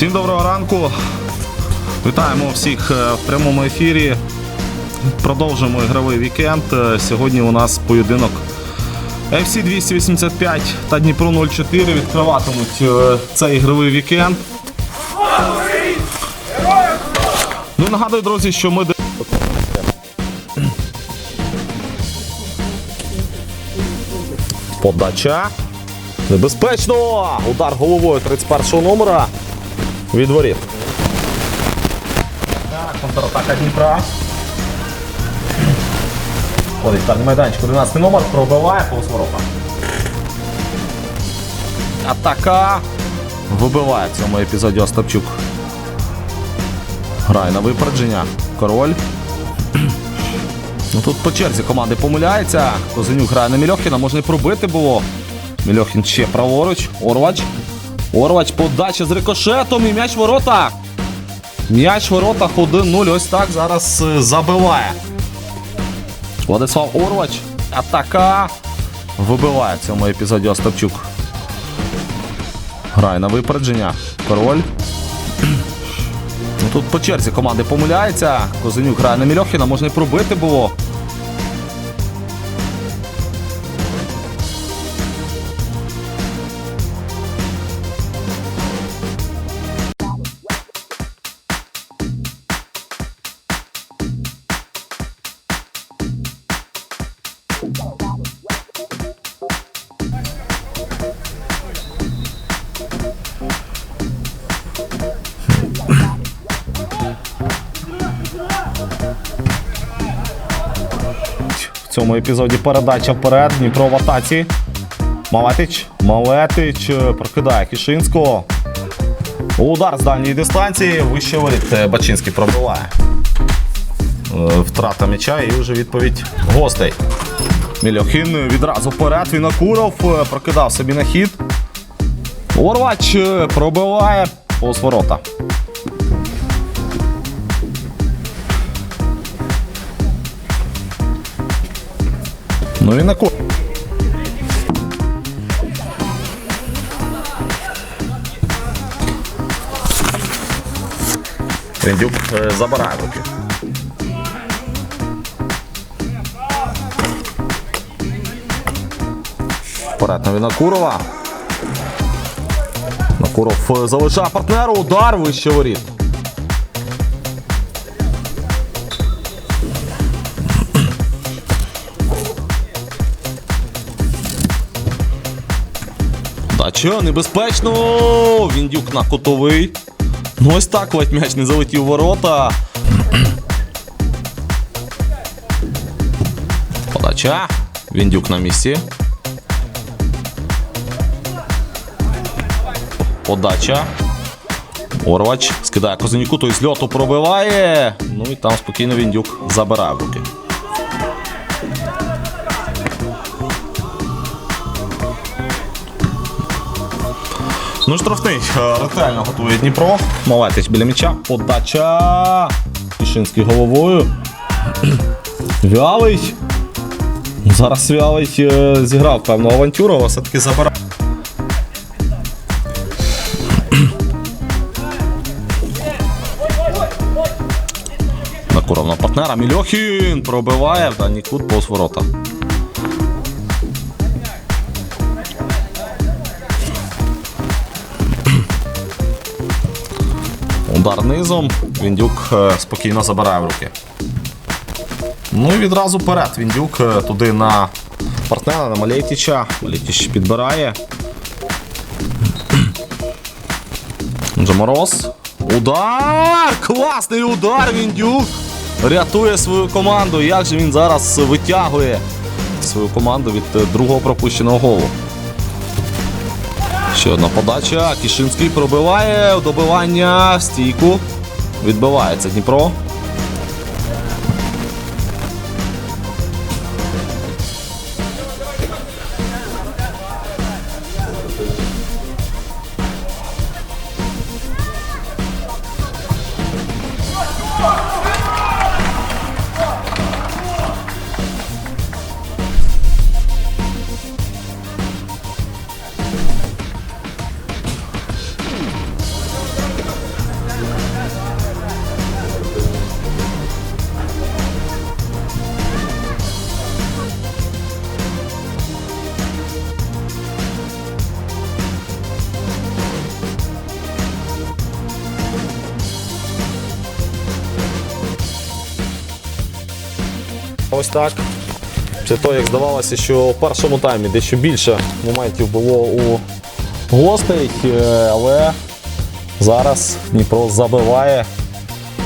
Всім доброго ранку. Вітаємо всіх е, в прямому ефірі. Продовжуємо ігровий вікенд. Е, Сьогодні у нас поєдинок FC 285 та Дніпро 04 відкриватимуть е, цей ігровий вікенд. Ну нагадую, друзі, що ми Подача. Небезпечно! Удар головою 31 го номера від воріт. Так, контратака Дніпра. Ходить так, майданчик 11 номер, пробиває повз ворота. Атака. Вибиває в цьому епізоді Остапчук. Грає на випередження. Король. Ну тут по черзі команди помиляється. Козенюк грає на Мільохіна, можна і пробити було. Мільохін ще праворуч. Орвач. Орвач подача з рикошетом і м'яч в воротах. М'яч в воротах 1-0. Ось так зараз е, забиває. Владислав Орвач. Атака. Вибиває в цьому епізоді Остапчук. Грає на випередження. Король. Тут по черзі команди помиляється. Козенюк грає на Мільохіна, можна і пробити було. В цьому епізоді передача вперед. Дніпро в атаці. Малетич. Малетич е, прокидає Кишинського. Удар з дальньої дистанції. Вище воріт. Е, Бачинський пробиває. Е, Втрата м'яча і вже відповідь гостей. Мільохін відразу вперед. Вінокуров е, прокидав собі на хід. Орвач пробиває повз ворота. Ну і на ко. Трендюк е, забирає руки. Вперед на Вінокурова. Накуров е, залишає партнеру. Удар вище воріт. Дача, небезпечно! Віндюк на котовий. Ну ось так ледь м'яч не залетів ворота. Подача. Віндюк на місці. Подача. Орвач скидає Козенюку, той з льоту пробиває. Ну і там спокійно Віндюк забирає руки. Ну, штрафний е, ретельно готує Дніпро. Малетич біля м'яча. Подача. Тишинський головою. Вялий. Зараз Вялий е, зіграв певну авантюру, але все-таки забирає. Накуров партнера. Мільохін пробиває в дальній кут повз ворота. Удар низом. Віндюк е, спокійно забирає в руки. Ну і відразу вперед. Віндюк е, туди на партнера, на Малетіча. Малетіч підбирає. Мороз. Удар! Класний удар Віндюк! Рятує свою команду. Як же він зараз витягує свою команду від е, другого пропущеного голу. Ще одна подача. Кішинський пробиває добивання в стійку. Відбивається Дніпро. Ось так. Після того, як здавалося, що в першому таймі дещо більше моментів було у гостей, е, але зараз Дніпро забиває.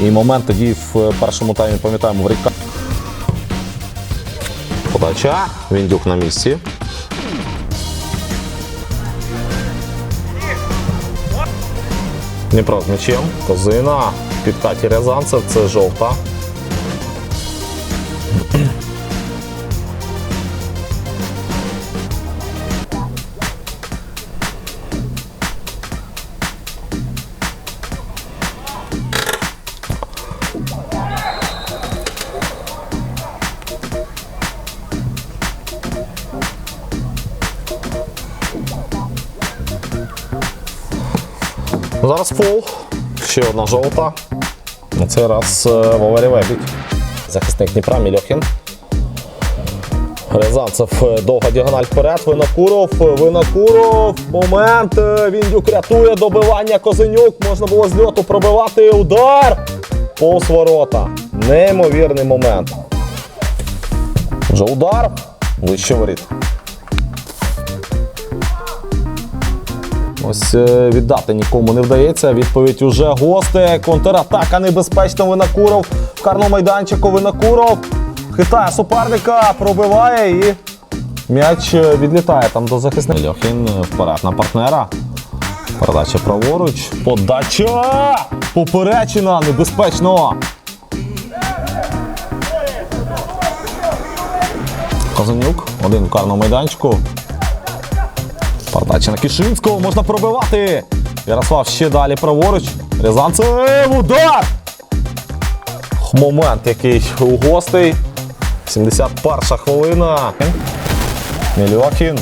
І момент тоді в першому таймі, пам'ятаємо, в ріка. Подача. Віндюк на місці. Дніпро з м'ячем. Козина. Підкаті Рязанцев. Це жовта. Зараз фол. Ще одна жовта. На цей раз е, Валерій Вебідь. Захисник Дніпра Мільохін. Рязанцев е, довга діагональ вперед. Винокуров. е, Винокуров. Момент. Віндюк рятує добивання. Козенюк. Можна було з льоту пробивати. Удар. Повз ворота. Неймовірний момент. Вже удар. Вище воріт. Ось е, віддати нікому не вдається. Відповідь уже гости. Контратака небезпечно. Винокуров. В карному майданчику Винокуров. Хитає суперника, пробиває і м'яч е, відлітає там до захисника. Льохін е, вперед на партнера. Передача праворуч. Подача! Поперечина небезпечно. Казанюк. Один в карному майданчику. Передача на Кишинського, можна пробивати. Ярослав ще далі праворуч. Рязанцев, удар! Момент який у гостей. 71 хвилина. Мільохін.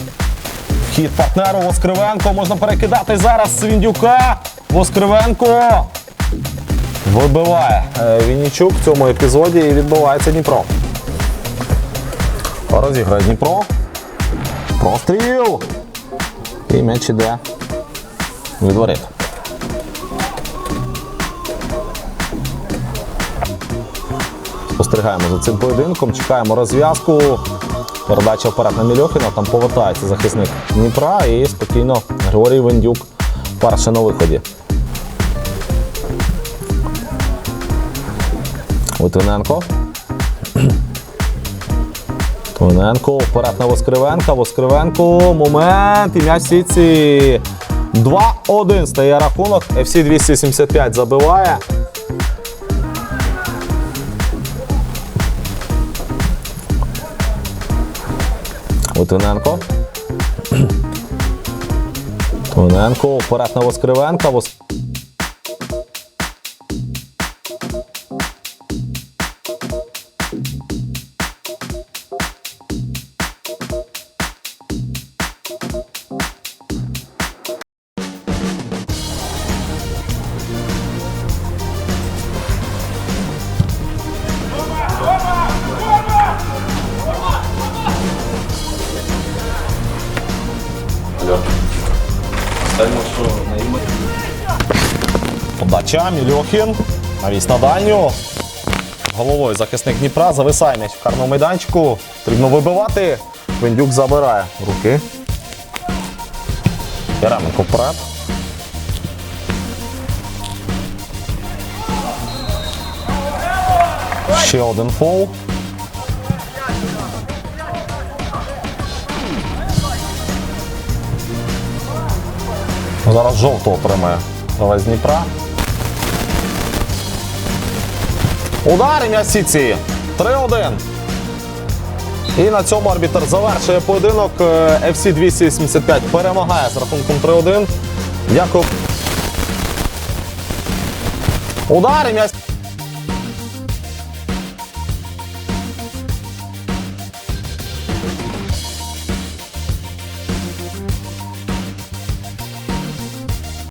Вхід партнеру Воскривенко. Можна перекидати зараз Свіндюка. Воскривенко. Вибиває е, Віннічук в цьому епізоді і відбувається Дніпро. Розіграє Дніпро. Простріл. І м'яч іде від воріт. Спостерігаємо за цим поєдинком, чекаємо розв'язку. Передача вперед на Мільохіна, там повертається захисник Дніпра і спокійно Григорій Вендюк перший на виході. Литвиненко. Тоненко вперед на Воскривенка. Воскривенко. Момент. І м'яч сітці. 2-1 стає рахунок. FC 275 забиває. Литвиненко. Тоненко. Вперед на Воскривенка. Вос... Подача, Мільохін. Навіс на дальню. Головою захисник Дніпра. Зависає м'яч в карному майданчику. Потрібно вибивати. Вендюк забирає руки. Яременко вперед. Ще один фол. Зараз жовтого отримає гравець Дніпра. Удар м'ясі ці. 3-1. І на цьому арбітр завершує поєдинок. Е, FC 275 перемагає з рахунком 3-1. Дякую. Удар і м'яч.